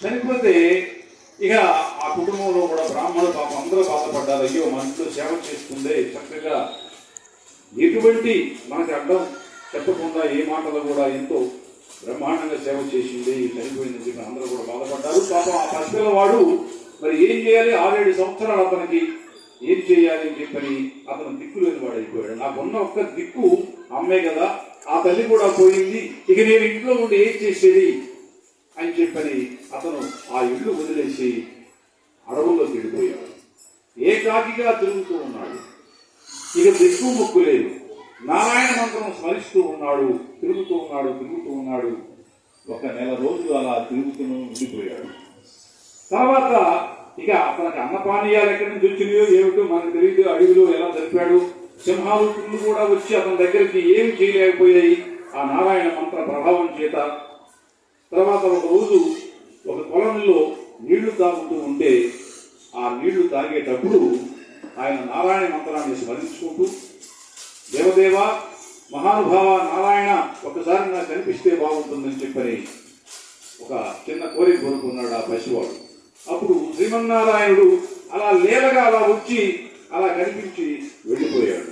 చనిపోతే ఇక ఆ కుటుంబంలో కూడా బ్రాహ్మణులు పాపం అందరూ బాధపడ్డారు. అయ్యో మన ఇంట్లో సేవ చేస్తుందే చక్కగా. ఎటువంటి మనకి అడ్డం చెప్పకుండా ఏ మాటలు కూడా ఎంతో బ్రహ్మాండంగా సేవ చేసింది చనిపోయింది చెప్పి అందరూ కూడా బాధపడ్డారు. పాపం ఆ పసిపిల్లవాడు మరి ఏం చేయాలి? ఆరేడు సంవత్సరాలు అతనికి ఏం చేయాలి అని చెప్పని అతను దిక్కు లేని వాడు అయిపోయాడు. నాకున్న ఒక్క దిక్కు అమ్మే కదా. ఆ తల్లి కూడా పోయింది. ఇక నేను ఇంట్లో ఉండి ఏం చేసేది? అని చెప్పని అతను ఆ ఇల్లు వదిలేసి అడవుల్లో వెళ్ళిపోయాడు ఏకాకిగా తిరుగుతూ ఉన్నాడు. ఇక దిక్కు ముక్కు లేదు. నారాయణ మంత్రం స్మరిస్తూ ఉన్నాడు తిరుగుతూ ఉన్నాడు తిరుగుతూ ఉన్నాడు. ఒక నెల రోజులు అలా తిరుగుతూ ఉండిపోయాడు. తర్వాత ఇక అతనికి అన్నపానీయాలు ఎక్కడి నుంచి వచ్చినాయో ఏమిటో మనకు తెలియదు. అడవిలో ఎలా జరిపాడు? సింహాలు పుళ్ళు కూడా వచ్చి అతని దగ్గరికి ఏమి చేయలేకపోయాయి? ఆ నారాయణ మంత్ర ప్రభావం చేత తర్వాత ఒక రోజు ఒక కొలంలో నీళ్ళు తాగుతూ ఉంటే ఆ నీళ్ళు తాగేటప్పుడు ఆయన నారాయణ మంత్రాన్ని స్మరించుకుంటూ దేవదేవ మహానుభావ నారాయణ ఒకసారి నాకు కనిపిస్తే బాగుంటుందని చెప్పని ఒక చిన్న కోరిక కోరుకున్నాడు ఆ పసివాడు. అప్పుడు శ్రీమన్నారాయణుడు అలా లేలగా అలా వచ్చి అలా కనిపించి వెళ్ళిపోయాడు.